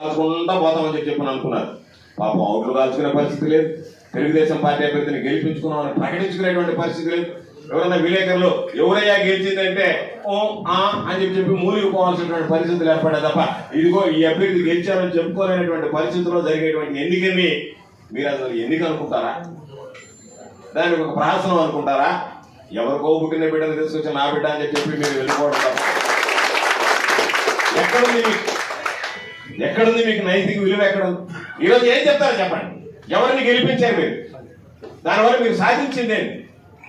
అంతా పోతామని చెప్పి చెప్పని అనుకున్నారు. పాపం అవుట్లు కాల్చుకునే పరిస్థితి లేదు. తెలుగుదేశం పార్టీ అభ్యర్థిని గెలిపించుకున్నామని ప్రకటించుకునేటువంటి పరిస్థితి లేదు. ఎవరైనా విలేకరులు ఎవరయ్యా గెలిచిందంటే ఓ ఆ అని చెప్పి చెప్పి మూలిగిపోవాల్సినటువంటి పరిస్థితులు ఏర్పడే తప్ప ఇదిగో ఈ అభ్యర్థి గెలిచారని చెప్పుకోలేనటువంటి పరిస్థితుల్లో జరిగేటువంటి ఎన్నికని మీరు అసలు ఎన్నిక అనుకుంటారా? దానికి ఒక ప్రహసనం అనుకుంటారా? ఎవరికో పుట్టిన బిడ్డను తీసుకొచ్చి నా బిడ్డ అని చెప్పి మీరు వెళ్ళిపోవడం తప్ప. ఎక్కడుంది మీకు నైతిక విలువ ఎక్కడుంది ఈరోజు ఏం చెప్తారు చెప్పండి. ఎవరిని గెలిపించారు మీరు? దానివల్ల మీరు సాధించిందేంటి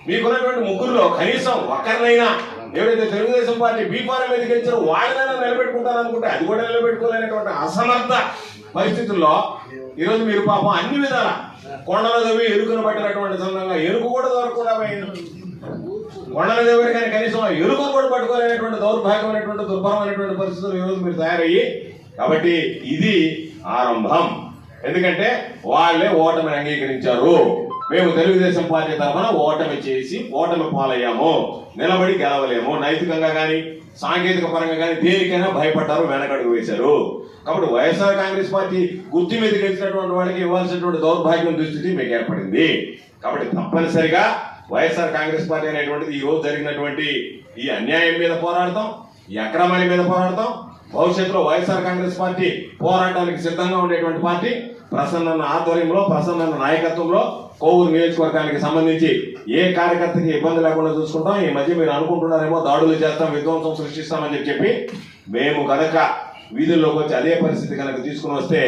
మీకున్నటువంటి ముగ్గురులో కనీసం ఒక్కరినైనా ఎవరైతే తెలుగుదేశం పార్టీ బీఫారం మీద గెలిచారో వాళ్ళనైనా నిలబెట్టుకుంటారనుకుంటే అది కూడా నిలబెట్టుకోలేనటువంటి అసమర్థ పరిస్థితుల్లో ఈరోజు మీరు పాపం అన్ని విధాల కొండల దవి ఎరుకును పట్టినటువంటి సందర్భంగా ఎరుకు కూడా దొరకకుండా పోయింది. కొండల దగ్గర కానీ కనీసం ఆ కూడా పట్టుకోలేనటువంటి దౌర్భాగ్యమైనటువంటి దుర్భరమైనటువంటి పరిస్థితులు ఈరోజు మీరు తయారయ్యి కాబట్టి ఇది ఆరంభం. ఎందుకంటే వాళ్ళే ఓటమిని అంగీకరించారు. మేము తెలుగుదేశం పార్టీ తరఫున ఓటమి చేసి ఓటమి పాలయ్యాము. నిలబడి గెలవలేము. నైతికంగా కానీ సాంకేతిక పరంగా కానీ దేనికైనా భయపడ్డారు వెనకడుగు వేశారు. కాబట్టి వైఎస్ఆర్ కాంగ్రెస్ పార్టీ గుర్తు మీద గెలిచినటువంటి వాళ్ళకి ఇవ్వాల్సినటువంటి దౌర్భాగ్యం దుస్థితి మీకు ఏర్పడింది. కాబట్టి తప్పనిసరిగా వైఎస్ఆర్ కాంగ్రెస్ పార్టీ అనేటువంటిది ఈ రోజు జరిగినటువంటి ఈ అన్యాయం మీద పోరాడతాం ఈ అక్రమాల మీద పోరాడతాం భవిష్యత్తులో వైఎస్ఆర్ కాంగ్రెస్ పార్టీ పోరాటానికి సిద్ధంగా ఉండేటువంటి పార్టీ ప్రసన్న ఆధ్వర్యంలో ప్రసన్న నాయకత్వంలో కోవూరు నియోజకవర్గానికి సంబంధించి ఏ కార్యకర్తకి ఇబ్బంది లేకుండా చూసుకుంటాం. ఈ మధ్య మీరు అనుకుంటున్నారేమో దాడులు చేస్తాం విధ్వంసం సృష్టిస్తామని చెప్పి మేము కనుక వీధుల్లోకి వచ్చి అదే పరిస్థితి కనుక తీసుకుని వస్తే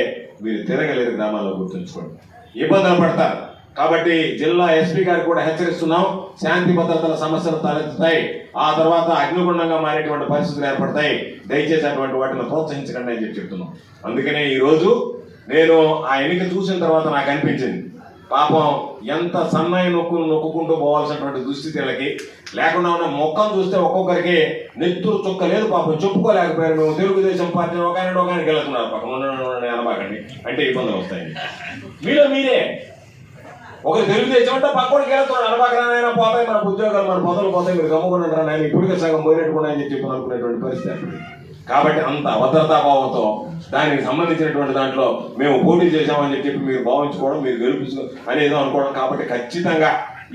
మీరు తిరగలేరు గ్రామాల్లో గుర్తుంచుకోండి. ఇబ్బందులు పడతారు. కాబట్టి జిల్లా ఎస్పీ గారికి కూడా హెచ్చరిస్తున్నాం. శాంతి భద్రతల సమస్యలు తలెత్తుతాయి. ఆ తర్వాత అగ్నిగుండంగా మారేటువంటి పరిస్థితులు ఏర్పడతాయి. దయచేసి అటువంటి వాటిని ప్రోత్సహించకండి అని చెప్పి చెప్తున్నాం. అందుకనే ఈరోజు నేను ఆ ఎన్నిక చూసిన తర్వాత నాకు అనిపించింది. పాపం ఎంత సన్నాయి నొక్కులు నొక్కుంటూ పోవాల్సినటువంటి దుస్థితిలకి లేకుండా ఉన్న మొక్కను చూస్తే ఒక్కొక్కరికి నెత్తురు చుక్క లేదు పాపం. చెప్పుకోలేకపోయారు మేము. తెలుగుదేశం పార్టీ ఒక ఆయన ఒక ఆయనకి వెళ్తున్నారు. పాపం. అనబాకండి. అంటే ఇబ్బందులు వస్తాయి. మీలో మీరే. ఒక తెలుగుదేశం అంటే పక్కడికి వెళ్తున్నాడు అనబాకరానైనా పోతాయి మన ఉద్యోగాలు మన పొదలు పోతాయి మీరు గమ్ముకుంటారు ఆయన ఇప్పటికే సగం పోయినట్టుకున్నా అని చెప్పి అనుకునేటువంటి పరిస్థితి. కాబట్టి అంత అభద్రతాభావంతో దానికి సంబంధించినటువంటి దాంట్లో మేము పోటీ చేశామని చెప్పి మీరు భావించుకోవడం మీరు గెలిపించు అనేది అనుకోవడం. కాబట్టి ఖచ్చితంగా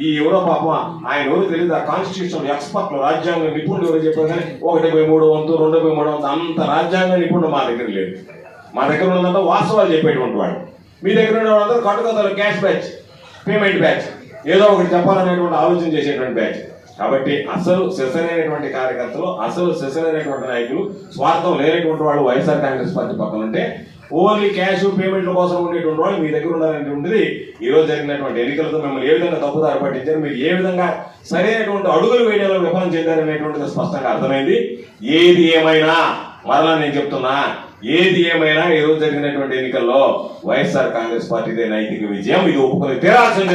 ఈ ఎవరో పాపం ఆయన ఎవరు తెలియదు ఆ కాన్స్టిట్యూషన్ ఎక్స్పర్ట్లు రాజ్యాంగ నిపుణులు ఎవరు చెప్పారు కానీ ఒకటి బై మూడు వంతు రెండు బై మూడు వంతు అంత రాజ్యాంగ నిపుణుడు మా దగ్గర లేదు మా దగ్గర ఉన్నదంతా వాస్తవాలు చెప్పేటువంటి వాడు మీ దగ్గర ఉన్న వాళ్ళందరూ కట్టుకథలు క్యాష్ బ్యాచ్. పేమెంట్ బ్యాచ్ ఏదో ఒకటి చెప్పాలనేటువంటి ఆలోచన చేసేటువంటి బ్యాచ్ కాబట్టి అసలు సెసరైనటువంటి కార్యకర్తలు అసలు సెసరైనటువంటి నాయకులు స్వార్థం లేనటువంటి వాళ్ళు వైఎస్ఆర్ కాంగ్రెస్ పార్టీ పక్కన ఉంటే ఓన్లీ క్యాష్ పేమెంట్ల కోసం ఉండేటువంటి వాళ్ళు మీ దగ్గర ఉండాలనేటువంటిది ఈ రోజు జరిగినటువంటి ఎన్నికలతో మిమ్మల్ని ఏ విధంగా తప్పుదారి పట్టించారు మీరు ఏ విధంగా సరైనటువంటి అడుగులు వేయడంలో విఫలం చెందారనేటువంటిది స్పష్టంగా అర్థమైంది. ఏది ఏమైనా మరలా నేను చెప్తున్నా ఏది ఏమైనా ఈ రోజు జరిగినటువంటి ఎన్నికల్లో వైఎస్ఆర్ కాంగ్రెస్ పార్టీదే నైతిక విజయం ఇది ఒప్పుకొని తీరాల్సింది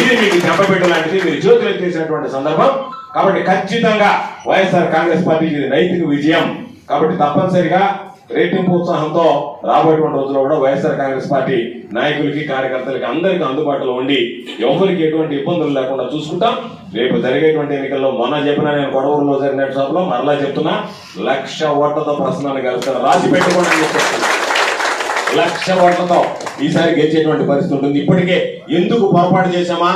ఇది మీకు చెప్పబెట్టలాంటిది మీరు జ్యోతులు చేసినటువంటి సందర్భం. కాబట్టి ఖచ్చితంగా వైఎస్ఆర్ కాంగ్రెస్ పార్టీకి ఇది నైతిక విజయం. కాబట్టి తప్పనిసరిగా రేటింపు ఉత్సాహంతో రాబోయేటువంటి రోజుల్లో కూడా వైఎస్ఆర్ కాంగ్రెస్ పార్టీ నాయకులకి కార్యకర్తలకి అందరికీ అందుబాటులో ఉండి ఎవరికి ఎటువంటి ఇబ్బందులు లేకుండా చూసుకుంటాం. రేపు జరిగేటువంటి ఎన్నికల్లో మొన్న చెప్పిన నేను గొడవల్లో జరిగిన సభలో మరలా చెప్తున్నా లక్ష ఓట్లతో ప్రశ్నలు కలుస్తాను రాసి పెట్టుకోండి లక్ష ఓట్లతో ఈసారి గెలిచేటువంటి పరిస్థితి ఉంటుంది. ఇప్పటికే ఎందుకు పొరపాటు చేశామా?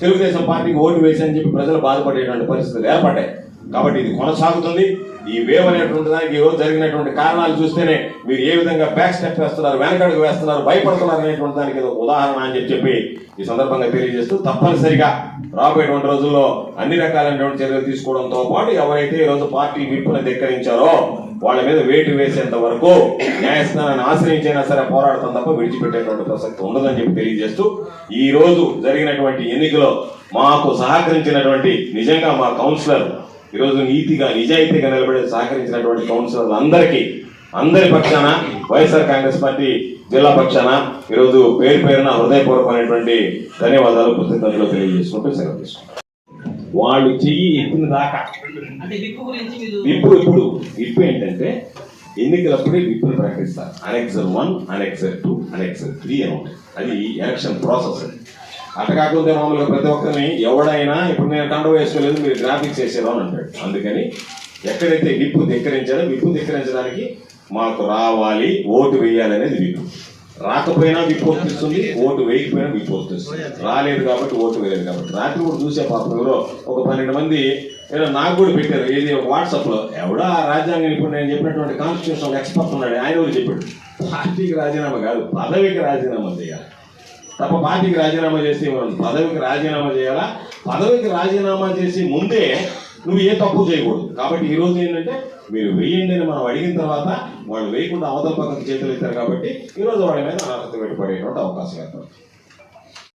తెలుగుదేశం పార్టీకి ఓటు వేసని చెప్పి ప్రజలు బాధపడేటువంటి పరిస్థితులు ఏర్పడ్డాయి. కాబట్టి ఇది కొనసాగుతుంది. ఈ వేవ్ అనేటువంటి దానికి ఈరోజు రోజు జరిగినటువంటి కారణాలు చూస్తేనే మీరు ఏ విధంగా బ్యాక్ స్టెప్ వేస్తున్నారు వెనకడుగు వేస్తున్నారు భయపడుతున్నారు అనేటువంటి దానికి ఇది ఉదాహరణ అని చెప్పి చెప్పి ఈ సందర్భంగా తెలియజేస్తూ తప్పనిసరిగా రాబోయేటువంటి రోజుల్లో అన్ని రకాలైనటువంటి చర్యలు తీసుకోవడంతో పాటు ఎవరైతే ఈరోజు పార్టీ విప్పును ధిక్కరించారో వాళ్ళ మీద వేటు వేసేంత వరకు న్యాయస్థానాన్ని ఆశ్రయించైనా సరే పోరాడతాం తప్ప విడిచిపెట్టేటువంటి ప్రసక్తి ఉండదని చెప్పి తెలియజేస్తూ ఈ రోజు జరిగినటువంటి ఎన్నికలో మాకు సహకరించినటువంటి నిజంగా మా కౌన్సిలర్ ఈరోజు నీతిగా నిజాయితీగా నిలబడి సహకరించినటువంటి కౌన్సిలర్లు అందరికీ అందరి పక్షాన వైఎస్ఆర్ కాంగ్రెస్ పార్టీ జిల్లా పక్షాన ఈరోజు పేరు పేరున హృదయపూర్వకమైనటువంటి ధన్యవాదాలు కృతజ్ఞతలు తెలియజేసుకుంటూ సెలవు తీసుకుంటాం వాళ్ళు చెయ్యి ఎత్తిన దాకా. విప్పు ఇప్పుడు ఇప్పుడు విప్ ఏంటంటే ఎన్నికలప్పుడే విప్పులు ప్రకటిస్తారు. Annexure one annexure two annexure three అని అది ఎలక్షన్ ప్రాసెస్ అది. అట్ట కాకుండా మామూలుగా ప్రతి ఒక్కరిని ఎవడైనా ఇప్పుడు నేను కండ వేసుకోలేదు మీరు గ్రాఫిక్స్ వేసారు అని అంటాడు. అందుకని ఎక్కడైతే విప్పు ధిక్కరించారో విప్పు ధిక్కరించడానికి మాకు రావాలి ఓటు వేయాలి అనేది విప్పు. రాకపోయినా విప్పు వస్తుంది ఓటు వేయకపోయినా విప్పు వస్తుంది. రాలేదు కాబట్టి ఓటు వేయలేదు కాబట్టి. రాత్రి కూడా చూసే పాపంలో ఒక పన్నెండు మంది ఏదో నాకు కూడా పెట్టారు. ఏది ఒక వాట్సాప్లో ఎవడో ఆ రాజ్యాంగం ఇప్పుడు నేను చెప్పినటువంటి కాన్స్టిట్యూషన్ ఎక్స్పర్ట్ ఉన్నాడు ఆయన కూడా చెప్పాడు. పార్టీకి రాజీనామా కాదు పదవికి రాజీనామా చేయాలి. తప్ప పార్టీకి రాజీనామా చేసి పదవికి రాజీనామా చేయాలా? పదవికి రాజీనామా చేసి ముందే నువ్వు ఏ తప్పు చేయకూడదు. కాబట్టి ఈ రోజు ఏంటంటే మీరు వేయండి అని మనం అడిగిన తర్వాత వాళ్ళు వేయకుండా అవతల పక్కన చేతులు ఇస్తారు కాబట్టి ఈరోజు వాళ్ళ మీద అనర్హత పెట్టుబడేటువంటి అవకాశం ఏర్పడుతుంది.